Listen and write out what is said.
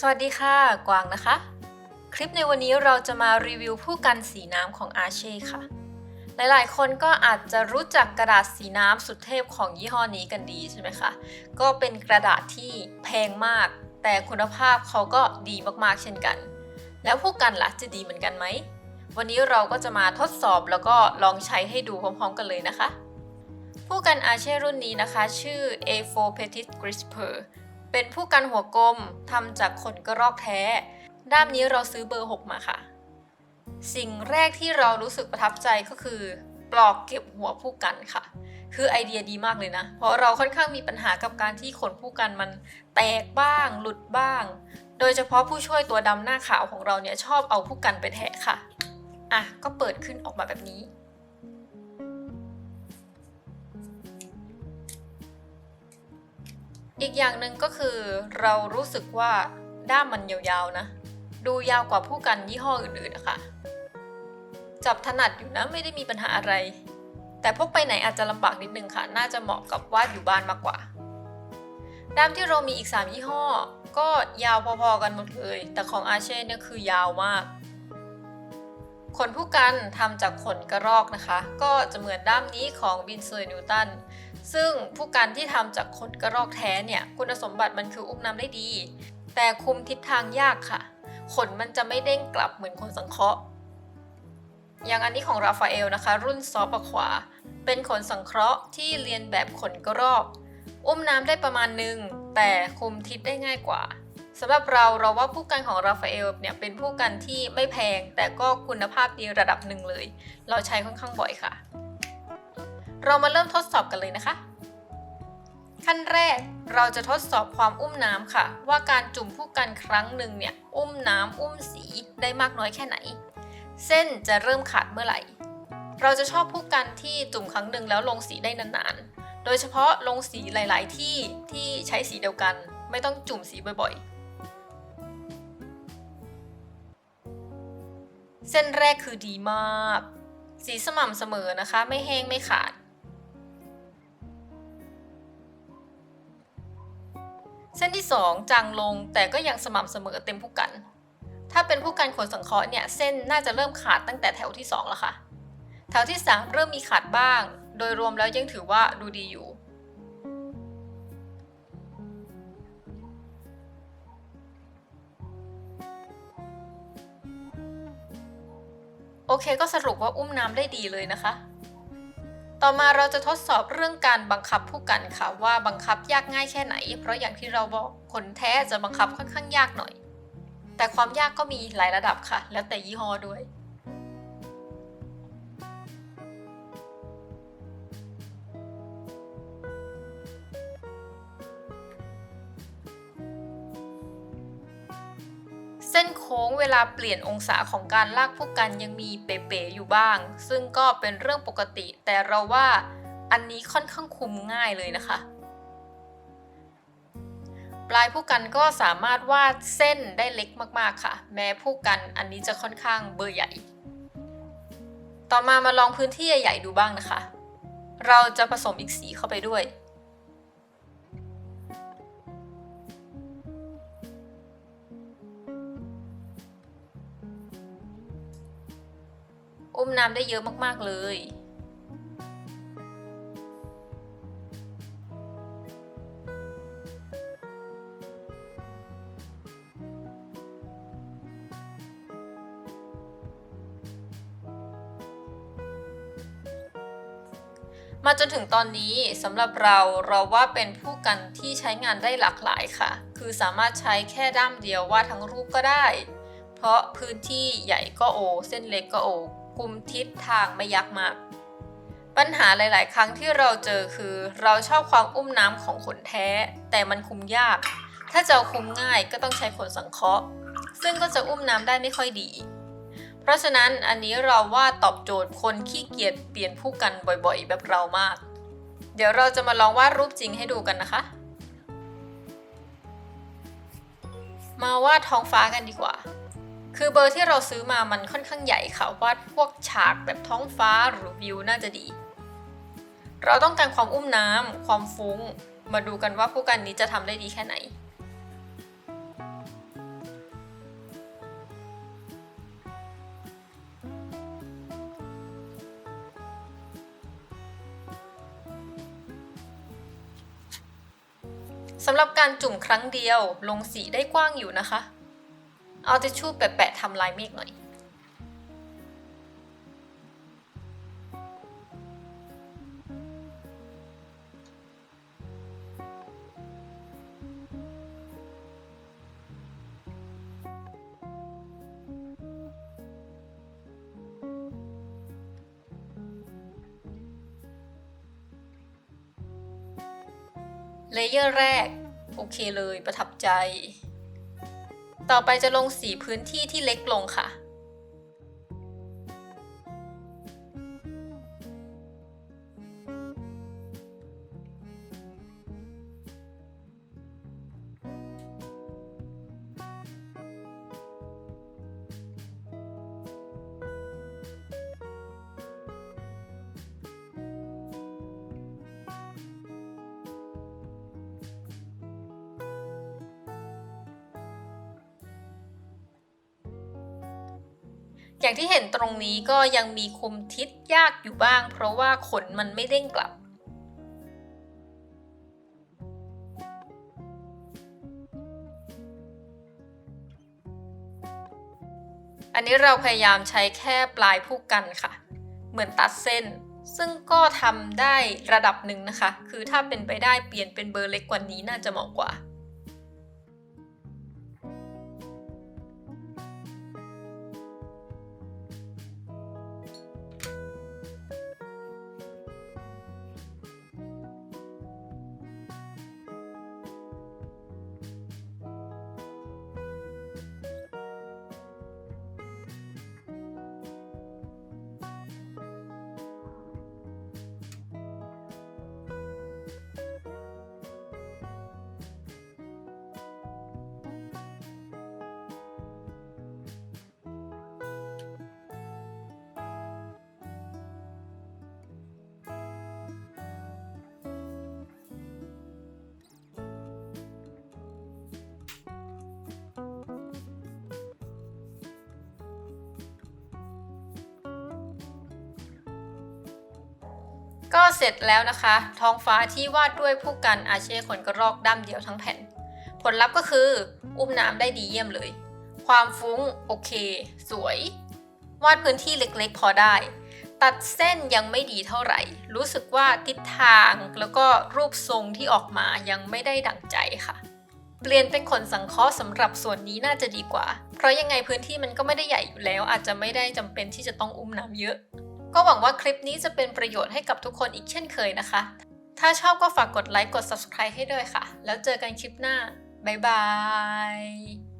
สวัสดีค่ะ กวางนะคะ คลิปในวันนี้เราจะมารีวิวผู้กันสีน้ำของอาเช่ค่ะ หลายๆ คนก็อาจจะรู้จักกระดาษสีน้ำสุดเทพของยี่ห้อนี้กันดีใช่ไหมคะ ก็เป็นกระดาษที่แพงมาก แต่คุณภาพเขาก็ดีมากๆเช่นกัน แล้วผู้กันล่ะจะดีเหมือนกันไหม วันนี้เราก็จะมาทดสอบแล้วก็ลองใช้ให้ดูพร้อมๆกันเลยนะคะ ผู้กันอาเช่รุ่นนี้นะคะ ชื่อ A4 Petit Crisper เป็นผู้กันหัวกลมทำจากขนกระรอกแท้ ด้ามนี้เราซื้อเบอร์ 6 มาค่ะ สิ่งแรกที่เรารู้สึกประทับใจก็คือ ปลอกเก็บหัวผู้กันค่ะ คือไอเดียดีมากเลยนะ เพราะเราค่อนข้างมีปัญหากับการที่ขนผู้กันมันแตกบ้าง หลุดบ้าง โดยเฉพาะผู้ช่วยตัวดำหน้าขาวของเราเนี่ยชอบเอาผู้กันไปแทะค่ะ อะก็เปิดขึ้นออกมาแบบนี้ อีกอย่างหนึ่งก็คือ เรารู้สึกว่าด้ามมันยาวๆนะ ดูยาวกว่าผู้กันยี่ห้ออื่นๆนะคะจับถนัดอยู่นะไม่ได้มีปัญหาอะไร แต่พกไปไหนอาจจะลำบากนิดนึงค่ะ น่าจะเหมาะกับวาดอยู่บ้านมากกว่า ด้ามที่เรามีอีก 3 ยี่ห้อ ก็ยาวพอๆกันหมดเลย แต่ของอาเช่เนี่ยคือยาวมาก ขนผู้กันทำจากขนกระรอกนะคะ ก็จะเหมือนด้ามนี้ของวินเซอร์นิวตัน ซึ่งผู้กันที่ทำจากขนกระรอกแท้เนี่ยคุณสมบัติมันคืออุ้มน้ำได้ดี แต่คุมทิศทางยากค่ะ ขนมันจะไม่เด้งกลับเหมือนขนสังเคราะห์ อย่างอันนี้ของราฟาเอลนะคะ รุ่นซอฟขวา เป็นขนสังเคราะห์ที่เรียนแบบขนกระรอก อุ้มน้ำได้ประมาณหนึ่งแต่คุมทิศได้ง่ายกว่าสำหรับเราเราว่าผู้กันของราฟาเอลเนี่ยเป็นผู้กันที่ไม่แพงแต่ก็คุณภาพดีระดับหนึ่งเลย เราใช้ค่อนข้างบ่อยค่ะ เรามาเริ่มทดสอบกันเลยนะคะ ขั้นแรกเราจะทดสอบความอุ้มน้ำค่ะ ว่าการจุ่มผู้กันครั้งหนึ่งเนี่ยอุ้มน้ำอุ้มสีได้มากน้อยแค่ไหน เส้นจะเริ่มขาดเมื่อไหร่ เราจะชอบผู้กันที่จุ่มครั้งหนึ่งแล้วลงสีได้นานๆ โดยเฉพาะลงสีหลาย ๆ ที่ที่ใช้สีเดียวกัน ไม่ต้องจุ่มสีบ่อยๆ เส้นแรกคือดีมาก สีสม่ำเสมอนะคะ ไม่แห้งไม่ขาด เส้นที่ 2 จางลงแต่ก็ยังสม่ำเสมอเต็มผู้กัน ถ้าเป็นผู้กันขนสังเคราะห์เนี่ยเส้นน่าจะเริ่มขาดตั้งแต่แถวที่ 2 แล้วค่ะ แถวที่ 3 เริ่มมีขาดบ้าง โดยรวมแล้วยังถือว่าดูดีอยู่ โอเคก็สรุปว่าอุ้มน้ำได้ดีเลยนะคะ ต่อมาเราจะทดสอบเรื่องการบังคับผู้กันค่ะว่าบังคับยากง่ายแค่ไหน เพราะอย่างที่เราบอกขนแท้จะบังคับค่อนข้างยากหน่อย แต่ความยากก็มีหลายระดับค่ะ แล้วแต่ยี่ห้อด้วย เส้นโค้งเวลาเปลี่ยนองศาของการลากผู้กันยังมีเป๋ๆอยู่บ้าง ซึ่งก็เป็นเรื่องปกติ แต่เราว่าอันนี้ค่อนข้างคุมง่ายเลยนะคะ ปลายผู้กันก็สามารถวาดเส้นได้เล็กมากๆค่ะ แม้ผู้กันอันนี้จะค่อนข้างเบอร์ใหญ่ ต่อมามาลองพื้นที่ใหญ่ๆดูบ้างนะคะ เราจะผสมอีกสีเข้าไปด้วย อุ้มน้ำได้เยอะมากๆเลย มาจนถึงตอนนี้สำหรับเราเราว่าเป็นผู้กันที่ใช้งานได้หลากหลายค่ะ คือสามารถใช้แค่ด้ามเดียววาดทั้งรูปก็ได้ เพราะพื้นที่ใหญ่ก็โอ เส้นเล็กก็โอ คุมทิศทางไม่ยักมาก ปัญหาหลาย ๆ ครั้งที่เราเจอคือ เราชอบความอุ้มน้ำของขนแท้ แต่มันคุมยาก ถ้าจะคุมง่ายก็ต้องใช้ขนสังเคราะห์ ซึ่งก็จะอุ้มน้ำได้ไม่ค่อยดี เพราะฉะนั้นอันนี้เราว่าตอบโจทย์คนขี้เกียจเปลี่ยนผู้กันบ่อย ๆ แบบเรามาก เดี๋ยวเราจะมาลองวาดรูปจริงให้ดูกันนะคะ มาวาดท้องฟ้ากันดีกว่า คือเบอร์ที่เราซื้อมามันค่อนข้างใหญ่ค่ะวาดพวกฉากแบบท้องฟ้าหรือวิวน่าจะดี เราต้องการความอุ้มน้ำความฟุ้ง มาดูกันว่าผู้กันนี้จะทำได้ดีแค่ไหน สำหรับการจุ่มครั้งเดียวลงสีได้กว้างอยู่นะคะ เอาทิชชู่แปะๆทำลายเมฆหน่อย เลเยอร์แรก โอเคเลยประทับใจ ต่อไปจะลงสีพื้นที่ที่เล็กลงค่ะ อย่างที่เห็นตรงนี้ก็ยังมีคุมทิศยากอยู่บ้าง เพราะว่าขนมันไม่เด้งกลับ อันนี้เราพยายามใช้แค่ปลายผู้กันค่ะ เหมือนตัดเส้น ซึ่งก็ทำได้ระดับหนึ่งนะคะ คือถ้าเป็นไปได้เปลี่ยนเป็นเบอร์เล็กกว่านี้น่าจะเหมาะกว่า ก็เสร็จแล้วนะคะ ท้องฟ้าที่วาดด้วยผู้กันอาเช่ขนกระรอกด้ามเดียวทั้งแผ่น ผลลัพธ์ก็คือ อุ้มน้ำได้ดีเยี่ยมเลย ความฟุ้งโอเค สวย วาดพื้นที่เล็กๆ พอได้ ตัดเส้นยังไม่ดีเท่าไหร่ รู้สึกว่าทิศทางแล้วก็รูปทรงที่ออกมายังไม่ได้ดั่งใจค่ะ เปลี่ยนเป็นขนสังเคราะห์สำหรับส่วนนี้น่าจะดีกว่า เพราะยังไงพื้นที่มันก็ไม่ได้ใหญ่อยู่แล้ว อาจจะไม่ได้จำเป็นที่จะต้องอุ้มน้ำเยอะ ก็หวังว่าคลิปนี้จะเป็นประโยชน์ให้กับทุกคนอีกเช่นเคยนะคะ ถ้าชอบก็ฝากกดไลค์กด subscribe ให้ด้วยค่ะ แล้วเจอกันคลิปหน้า บ๊ายบาย